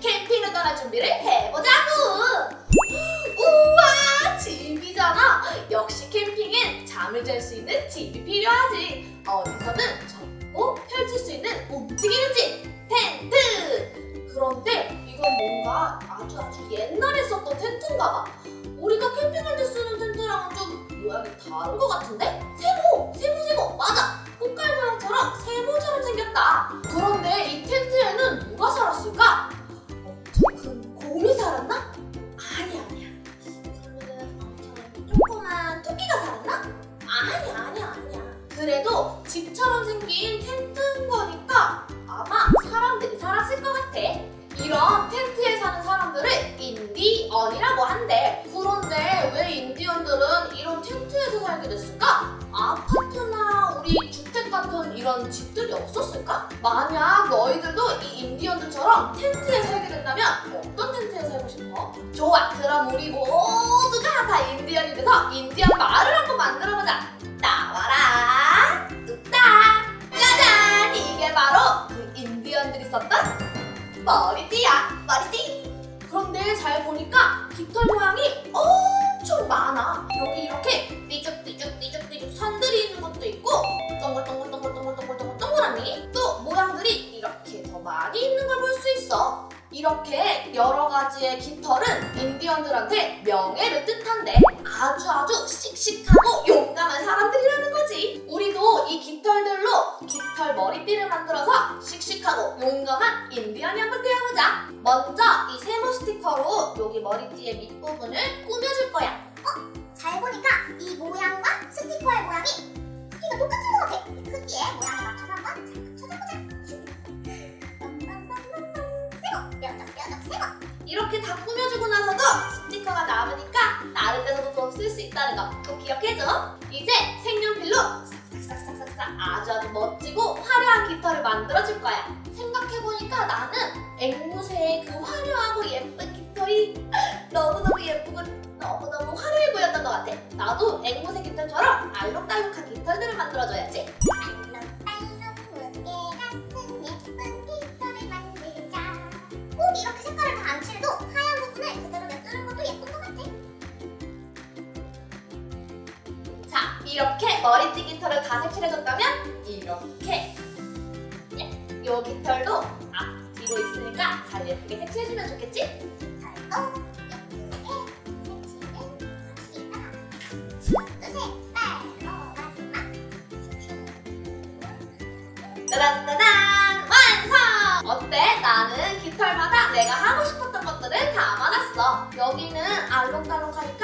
캠핑을 떠날 준비를 해보자고! 우와! 집이잖아! 역시 캠핑엔 잠을 잘 수 있는 집이 필요하지! 어디서든 접고 펼칠 수 있는 움직이는 집! 텐트! 그런데 이건 뭔가 아주 아주 옛날에 썼던 텐트인가 봐. 우리가 캠핑할 때 쓰는 텐트랑은 좀 모양이 다른 것 같은데? 생긴 텐트인 거니까 아마 사람들이 살았을 것 같아. 이런 텐트에 사는 사람들을 인디언이라고 한대. 그런데 왜 인디언들은 이런 텐트에서 살게 됐을까? 아파트나 우리 주택 같은 이런 집들이 없었을까? 만약 너희들도 이 인디언들처럼 텐트에 살게 된다면 어떤 텐트에 살고 싶어? 좋아, 그럼 우리 모두가 다 인디언이 돼서 인디언 마을을 한번 만들어보자. 인디언들이 썼던 머리띠야, 머리띠. 그런데 잘 보니까 깃털 모양이 엄청 많아. 여기 이렇게 삐죽삐죽삐죽삐죽 선들이 있는 것도 있고 동글동글동글동글동글동글 동그라미 또 모양들이 이렇게 더 많이 있는 걸 볼 수 있어. 이렇게 여러 가지의 깃털은 인디언들한테 명예를 뜻한대. 아주 아주 씩씩하고 용감한 사람들이라는 거지. 우리도 이 깃털들로 깃털 머리띠를 만들어서 씩씩하고 용감한 인디언이 한번 되어보자. 먼저 이 세모 스티커로 여기 머리띠의 밑부분을 꾸며줄 거야. 잘 보니까 이 모양과 스티커의 모양이 크기가 똑같은 것 같아. 이 크기에 모양에 맞춰서 한번 잘 맞춰줘보자. 뾰족, 뾰족, 세모. 이렇게 다 꾸며주고 나서도 스티커가 남으니까 다른 데서도 또쓸수 있다는 거 꼭 기억해줘. 이제 색연필로 싹싹싹싹싹 아주 아주 멋지고 화려한 깃털을 만들어줄 거야. 생각해보니까 나는 앵 이렇게 머리띠 깃털을 다 색칠해줬다면 이렇게 예, 요 깃털도 앞 뒤로 있으니까 잘 예쁘게 색칠해주면 좋겠지? 깃털도! 어때? 나는 깃털마다 내가 하고 싶었던 것들을 담아놨어. 여기는 알록달록하니까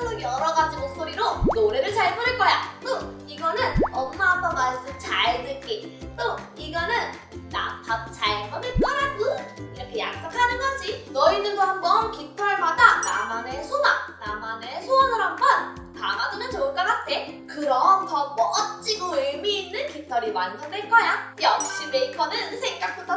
알록달록 여러 가지 목소리로 노래를 잘 부를 거야. 또 이거는 엄마 아빠 말씀 잘 듣기. 또 이거는 나 밥 잘 먹을 거라고 이렇게 약속하는 거지. 너희들도 한번 깃털마다 나만의 소망, 나만의 소원을 한번 담아두면 좋을 것 같아. 그럼 더 멋지고 의미 있는 깃털이 완성될 거야. 역시 메이커는 생각부터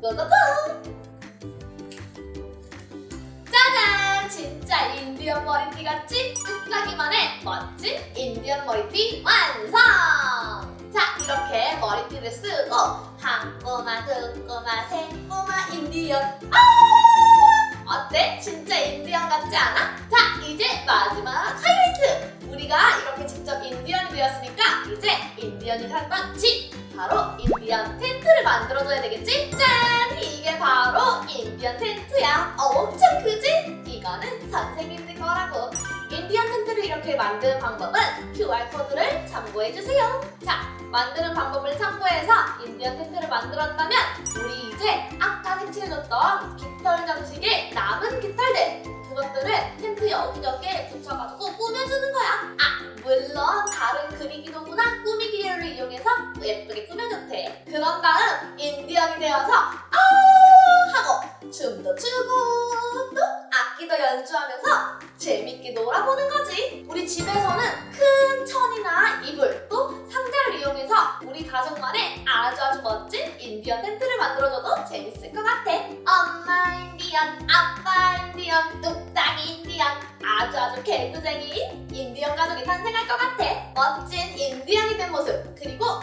고고고. 짜잔 진짜 인디언 머리띠 같지? 뚝딱이만 해 멋진 인디언 머리띠 완성. 자 이렇게 머리띠를 쓰고 한 꼬마 두 꼬마 세 꼬마 인디언 아 어때? 진짜 인디언 같지 않아? 자 이제 마지막 하이라이트 우리가 이렇게 직접 인디언이 되었으니까 이제 인디언이 살던 집 바로 인 디언 텐트를 만들어줘야 되겠지? 짠! 이게 바로 인디언 텐트야 엄청 크지? 이거는 선생님들 거라고 인디언 텐트를 이렇게 만드는 방법은 QR코드를 참고해주세요. 자, 만드는 방법을 참고해서 인디언 텐트를 만들었다면 우리 이제 아까 색칠해줬던 깃털 장식의 남은 깃털들 그것들을 텐트 여기저기에 붙여가지고 꾸며주는 거야. 그런 다음 인디언이 되어서 아우 하고 춤도 추고 또 악기도 연주하면서 재밌게 놀아보는 거지. 우리 집에서는 큰 천이나 이불 또 상자를 이용해서 우리 가족만의 아주 아주 멋진 인디언 텐트를 만들어줘도 재밌을 것 같아. 엄마 인디언, 아빠 인디언, 뚝딱이 인디언 아주 아주 개구쟁이인 인디언 가족이 탄생할 것 같아. 멋진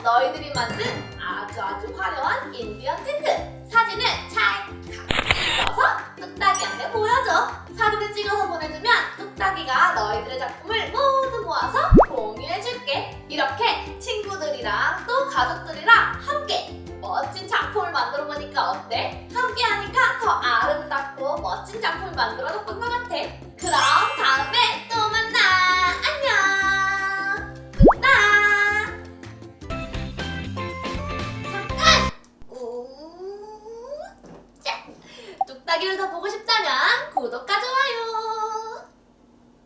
너희들이 만든 아주 아주 화려한 인디언 텐트 사진을 찰칵 찍어서 뚝딱이한테 보여줘. 사진을 찍어서 보내주면 뚝딱이가 너희들의 작품을 모두 모아서 공유해줄게. 이렇게 친구들이랑 또 가족들이랑 함께 멋진 작품을 만들어 보니까 어때? 함께 하니까 더 아름답고 멋진 작품을 만들어